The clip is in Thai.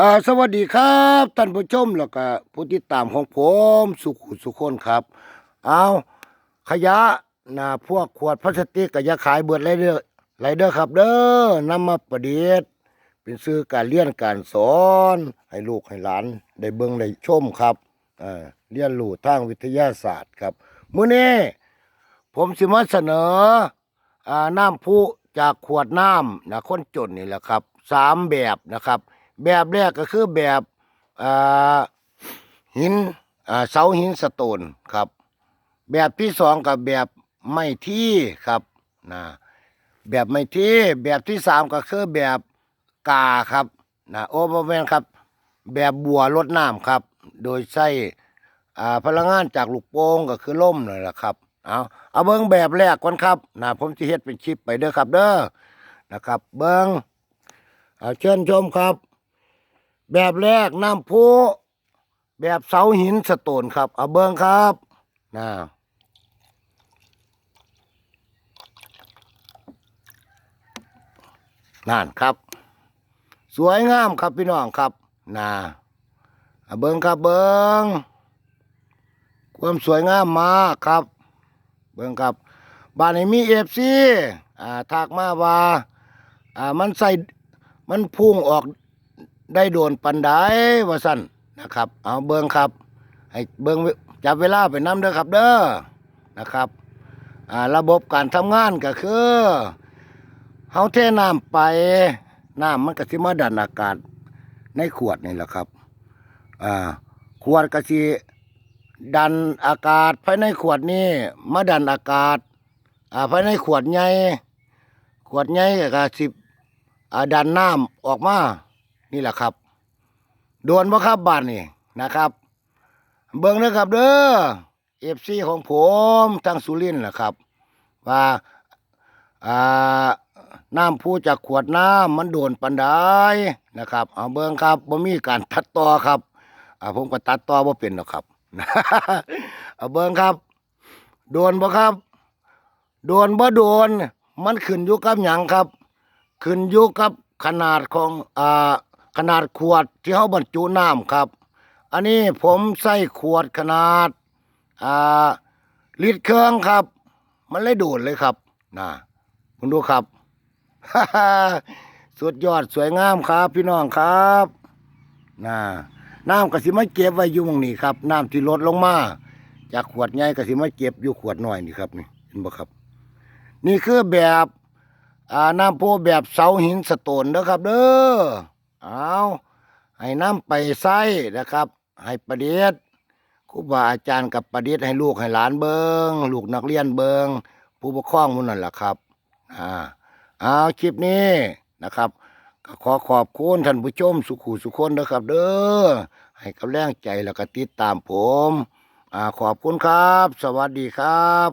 อ่าสวัสดีครับท่านผู้ชมแล้วก็ผู้ติดตามของผมสุขุสุคนครับ เอาขยะนะพวกขวดพลาสติกก็อย่าขายเบิดไรเด้อไรเด้อครับเด้อนำมาประดิษฐ์เป็นสื่อการเรียนการสอน ให้ลูกให้หลานได้เบิ่งได้ชมครับเอ่าเรียนรู้ทางวิทยาศาสตร์ครับมื้อนี้ผมสิมาเสนออ่าน้ำพุจากขวดน้ำนะคนจนนี่แหละครับสามแบบนะครับ แบบแรกก็คือแบบหินเสาหินสโตนครับ แบบที่สองกับแบบไม่ที่ครับนะแบบไม่ที่แบบที่สามก็คือแบบกาครับนะโอ้บแมนครับ แบบบัวลดน้ำครับ โดยใช้อ่พลังงานจากลูกโป่งก็คือล่มนั่นแหละครับเอาเอาเบิ้งแบบแรกก่อนครับนะผมจะเฮ็ดเป็นคลิปไปเด้อครับ เด้อนะครับ เบิ้งเอาเชิญชมครับ แบบแรกน้ำพุแบบเสาหินสโตนครับ เอาเบิ้งครับนะนั่นครับ สวยงามครับพี่น้องครับนะเอาเบิ้งครับเบิ้งความสวยงามมากครับ เบิ้งครับบ้านนี้มีเอฟซีอ่าทักมาว่าอ่ามันใส่มันพุ่งออก ได้โดนปันไดว่าสั่นนะครับ เอาเบิ้งครับให้เบิ้งจับเวลาไปน้ำเด้อครับ เด้อนะครับอ่าระบบการทำงานก็คือเฮาเทน้ำไปน้ำมันก็สิมาดันอากาศในขวดนี่แหละครับอ่าขวดก็สิดันอากาศภายในขวดนี้มาดันอากาศอ่าภายในขวดใหญ่ขวดใหญ่ก็สิอ่าดันน้ำออกมา นี่แหละครับโดนบ่ครับบ้านนี่นะครับ เบิ่งนะครับเด้อเอฟซีของผมทั้งสุรินทร์แหละครับ ว่าอ่าน้ำผู้จากขวดน้ำมันโดนปันไดนะครับ เอาเบิ่งครับบ่มีการตัดต่อครับอ่าผมก็ตัดต่อบ่เป็นหรอกครับเอาเบิ่งครับ โดนบ่ครับ โดนบ่โดน มันขึ้นอยู่กับหยังครับ ขึ้นอยู่กับขนาดของอ่า ขนาดขวดที่เขาบรรจุน้ำครับ อันนี้ผมใส่ขวดขนาดอ่าลิตรเครื่องครับ มันเลยดูดเลยครับนะคุณดูครับ สุดยอดสวยงามครับ พี่น้องครับนะน้ำกระสิมาเก็บไว้อยู่ตรงนี้ครับ น้ำที่ลดลงมา จากขวดใหญ่กระสิมาเก็บอยู่ขวดน้อยนี่ครับนี่เห็นบ่ครับ นี่คือแบบอ่าน้ำโพแบบเสาหินสโตนนะครับ เด้อ เอาให้น้ำไปใส่นะครับ ให้ประเดียดครูบาอาจารย์กับประเดียดให้ลูกให้หลานเบิงลูกนักเรียนเบิงผู้ปกครองมันนั่นแหละครับอ่าเอาคลิปนี้นะครับก็ขอขอบคุณท่านผู้ชมสุขุสุคนนะครับ เด้อให้กำลังใจแล้วก็ติดตามผมอ่าขอบคุณครับ สวัสดีครับ